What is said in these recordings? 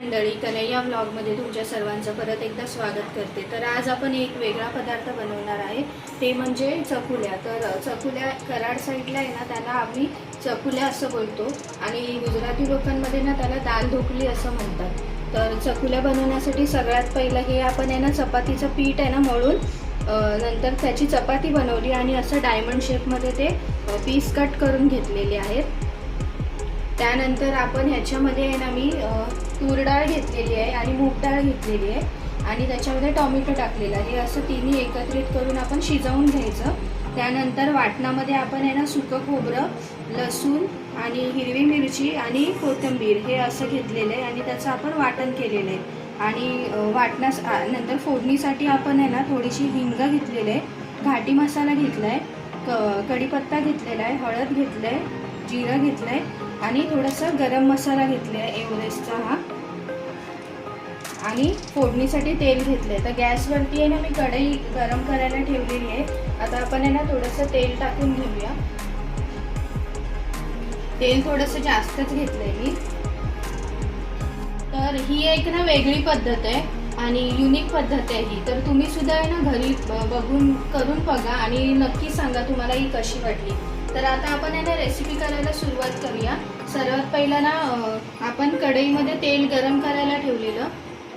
मंडळी कन्हैया ब्लॉगमध्ये तुमच्या सर्वांचं परत एकदा स्वागत करते. तर आज आपण एक वेगळा पदार्थ बनवणार आहे. ते म्हणजे चकुल्या. तर चकुल्या कराड साईडला आहे ना त्याला आम्ही चकुल्या असं बोलतो. आणि गुजराती लोकांमध्ये ना त्याला दाल ढोकली असं म्हणतात. तर चकुल्या बनवण्यासाठी सगळ्यात पहिलं हे आपण आहे ना चपातीचं पीठ आहे ना मळून नंतर त्याची चपाती बनवली आणि असं डायमंड शेपमध्ये ते पीस कट करून घेतलेले आहेत. त्यानंतर आपण ह्याच्यामध्ये आहे ना मी तूर डाळ घेतलेली आहे आणि मूग डाळ घेतलेली आहे. आणि त्याच्यामध्ये टॉमॅटो टाकलेला आहे. हे असं तिन्ही एकत्रित करून आपण शिजवून घ्यायचं. त्यानंतर वाटणामध्ये आपण आहे ना सुकं खोबरं लसूण आणि हिरवी मिरची आणि कोथिंबीर हे असं घेतलेलं आहे. आणि त्याचं आपण वाटण केलेलं आहे. आणि वाटण्यास वाटणास नंतर फोडणीसाठी आपण आहे ना थोडीशी हिंग घेतलेली आहे. घाटी मसाला घेतला आहे क कढीपत्ता घेतलेला आहे हळद घेतलं आहे जिरं घेतलं आहे आणि थोडासा गरम मसाला घेतला आहे एव्हरेस्टचा हा. आणि फोडणीसाठी तेल घेतलं आहे तर गॅसवरती आहे ना मी कढई गरम करायला ठेवलेली आहे. आता आपण आहे ना थोडंसं तेल टाकून घेऊया. तेल थोडंसं जास्तच घेतलं आहे मी. तर ही एक ना वेगळी पद्धत आहे आणि युनिक पद्धत आहे ही. तर तुम्ही सुद्धा आहे ना घरी बघून करून बघा आणि नक्की सांगा तुम्हाला ही कशी वाटली. तर आता आपण आहे ना रेसिपी करायला सुरुवात करूया. सर्वात पहिला ना आपण कढईमध्ये तेल गरम करायला ठेवलेलं.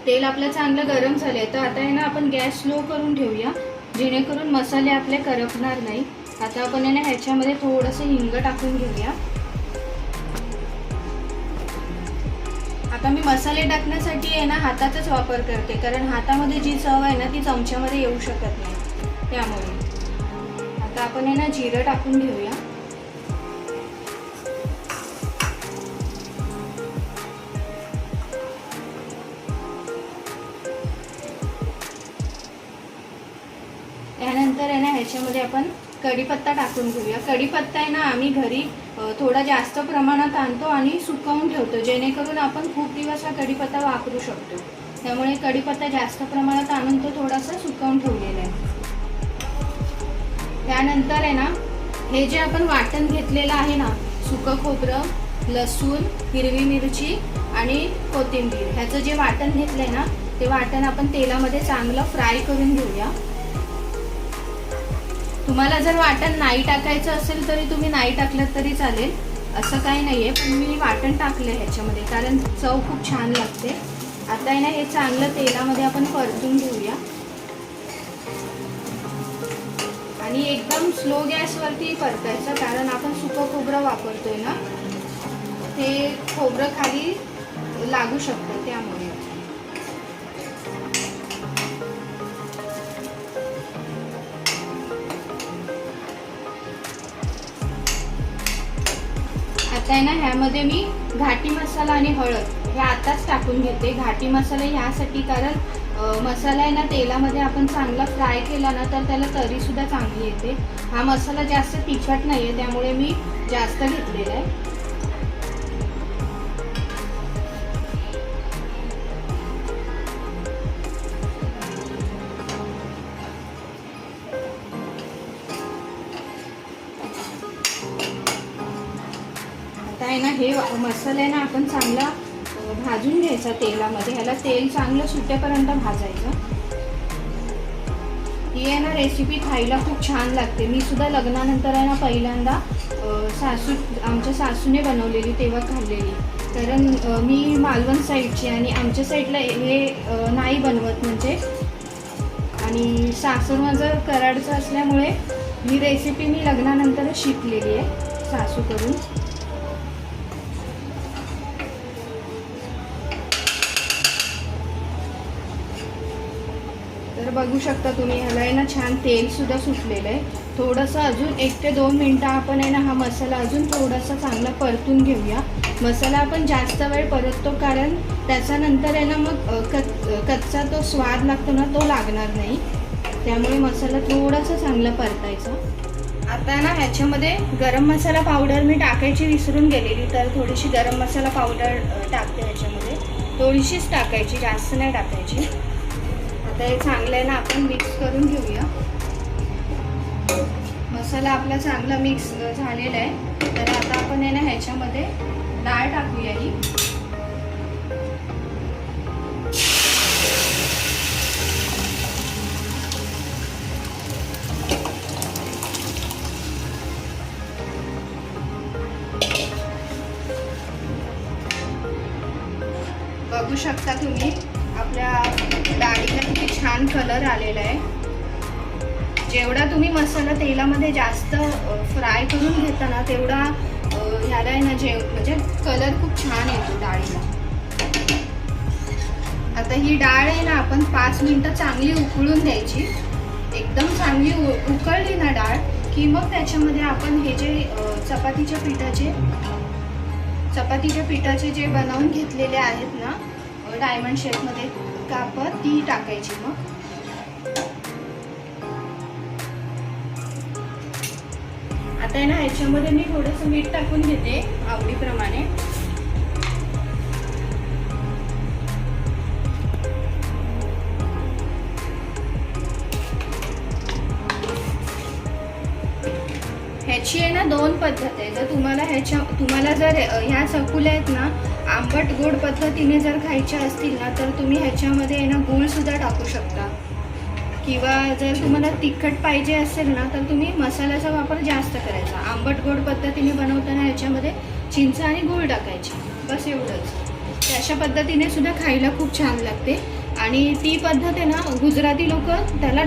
तेल आपलं चांगलं गरम झालं आहे तर आता आहे ना आपण गॅस स्लो करून ठेवूया. जेणेकरून मसाले आपले करपणार नाही. आता आपण आहे ना ह्याच्यामध्ये थोडंसं हिंग टाकून घेऊया. आता मी मसाले टाकण्यासाठी आहे ना हाताचाच वापर करते. कारण हातामध्ये जी चव आहे ना ती चमच्यामध्ये येऊ शकत नाही. त्यामुळे. आता आपण आहे ना जिरं टाकून घेऊया. त्यानंतर आहे ना ह्याच्यामध्ये आपण कढीपत्ता टाकून घेऊया. कढीपत्ता आहे ना आम्ही घरी थोडा जास्त प्रमाणात आणतो आणि सुकवून ठेवतो जेणेकरून आपण खूप दिवस हा कढीपत्ता वापरू शकतो. त्यामुळे कढीपत्ता जास्त प्रमाणात आणून तो थोडासा सुकवून ठेवलेला आहे. त्यानंतर आहे ना हे जे आपण वाटण घेतलेलं आहे ना सुकं खोबरं लसूण हिरवी मिरची आणि कोथिंबीर ह्याचं जे वाटण घेतलंय ना ते वाटण आपण तेलामध्ये चांगलं फ्राय करून घेऊया. तुम्हाला जर वाटण नाही टाकायचं असेल तरी तुम्ही नाही टाकलं तरी चालेल. असं काही नाही आहे पण मी वाटण टाकलं आहे ह्याच्यामध्ये कारण चव खूप छान लागते. आता आहे ना हे चांगलं तेलामध्ये आपण परतून घेऊया. आणि एकदम स्लो गॅसवरती परतायचं कारण आपण सुकं खोबरं वापरतोय ना ते खोबरं खाली लागू शकतं त्यामुळे. आता आहे ना ह्यामध्ये मी घाटी मसाला आणि हळद हे आताच टाकून घेते. घाटी मसाला ह्यासाठी कारण मसाला आहे ना तेलामध्ये आपण चांगला फ्राय केला ना तर त्याला तरीसुद्धा चांगली येते. हा मसाला जास्त तिखट नाही आहे त्यामुळे मी जास्त घेतलेला आहे. आता आहे ना हे मसाला आहे ना आपण चांगला भाजून घ्यायचा तेलामध्ये. ह्याला तेल चांगलं सुटेपर्यंत भाजायचं. ही आहे ना रेसिपी खायला खूप छान लागते. मी सुद्धा लग्नानंतर आहे ना पहिल्यांदा सासू आमच्या सासूने बनवलेली तेव्हा खाल्लेली. कारण मी मालवण साईडची आणि आमच्या साईडला हे नाही बनवत म्हणजे. आणि सासूर माझं कराडचं असल्यामुळे ही रेसिपी मी लग्नानंतरच शिकलेली आहे सासूकडून बघू शकता तुम्ही. ह्याला आहे ना छान तेलसुद्धा सुटलेलं आहे. थोडंसं अजून एक ते दोन मिनटं आपण आहे ना हा मसाला अजून थोडासा चांगला परतून घेऊया. मसाला आपण जास्त वेळ परततो कारण त्याच्यानंतर आहे ना मग कच कच्चा तो स्वाद लागतो ना तो लागणार नाही. त्यामुळे मसाला थोडासा चांगला परतायचा. आता ना ह्याच्यामध्ये गरम मसाला पावडर मी टाकायची विसरून गेलेली तर थोडीशी गरम मसाला पावडर टाकते ह्याच्यामध्ये. थोडीशीच टाकायची जास्त नाही टाकायची. आता हे चांगल्यानं आपण मिक्स करून घेऊया. मसाला आपला चांगला मिक्स झालेला आहे. तर आता आपण आहे ना ह्याच्यामध्ये डाळ टाकूया ही. बघू शकता तुम्ही. माझ्या डाळीला किती छान कलर आलेला आहे. जेवढा तुम्ही मसाला तेलामध्ये जास्त फ्राय करून घेता ना तेवढा ह्याला आहे ना जेव म्हणजे कलर खूप छान येतो डाळीला आता ही डाळ आहे ना आपण पाच मिनिटं चांगली उकळून द्यायची. एकदम चांगली उकळली ना डाळ की मग त्याच्यामध्ये आपण हे जे चपातीच्या पिठाचे चपातीच्या पिठाचे जे बनवून घेतलेले आहेत ना डायमंड शेपमध्ये कापत ती टाकायची मग. आता आहे ना ह्याच्यामध्ये मी थोडंसं मीठ टाकून घेते आवडीप्रमाणे. ह्याची आहे ना दोन पद्धत आहे. जर तुम्हाला ह्याच्या तुम्हाला जर ह्या चकुल्या आहेत ना आंबट गोड पद्धतीने जर खायच्या असतील ना तर तुम्ही ह्याच्यामध्ये आहे ना गुळसुद्धा टाकू शकता. किंवा जर तुम्हाला तिखट पाहिजे असेल ना तर तुम्ही मसाल्याचा वापर जास्त करायचा. आंबट गोड पद्धतीने बनवताना ह्याच्यामध्ये चिंच आणि गूळ टाकायची. बस एवढंच. तर अशा पद्धतीने सुद्धा खायला खूप छान लागते. आणि ती पद्धत आहे ना गुजराती लोक त्याला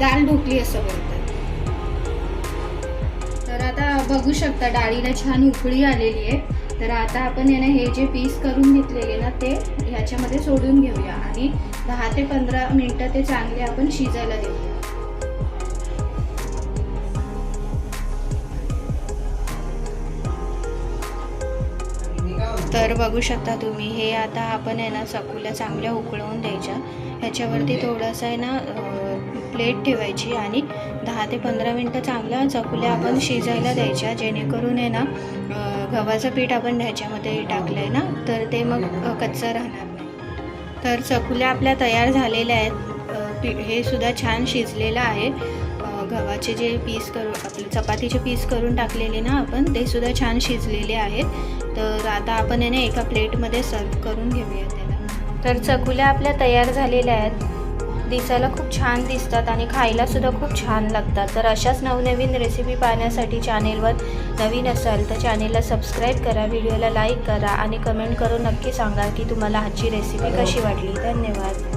दाल ढोकली असं बोलतात. तर आता बघू शकता डाळीला छान उकळी आलेली आहे. तर आता आपण आहे ना हे जे पीस करून घेतलेले ना ते ह्याच्यामध्ये सोडून घेऊया आणि दहा ते पंधरा मिनटं ते चांगले आपण शिजायला देऊया. तर बघू शकता तुम्ही हे आता आपण आहे ना चकुल्या चांगल्या उकळवून द्यायच्या. ह्याच्यावरती थोडंसं आहे ना प्लेट ठेवायची आणि दहा ते पंधरा मिनटं चांगल्या चकुल्या आपण शिजायला द्यायच्या जेणेकरून आहे ना गव्हाचं पीठ आपण ह्याच्यामध्ये टाकलं आहे ना तर ते मग कच्चं राहणार नाही. तर चकुल्या आपल्या तयार झालेल्या आहेत. पी हे सुद्धा छान शिजलेलं आहे. गव्हाचे जे पीस करून आपले चपातीचे पीस करून टाकलेले ना आपण ते सुद्धा छान शिजलेले आहेत. तर आता आपण आहे ना एका प्लेटमध्ये सर्व करून घेऊया त्याला. तर चकुल्या आपल्या तयार झालेल्या आहेत. दिसायला खूप छान दिसतात आणि खायलासुद्धा खूप छान लागतात. तर अशाच नवनवीन रेसिपी पाहण्यासाठी चॅनेलवर नवीन असाल तर चॅनेलला सबस्क्राईब करा व्हिडिओला लाईक करा आणि कमेंट करून नक्की सांगा की तुम्हाला आजची रेसिपी कशी वाटली. धन्यवाद.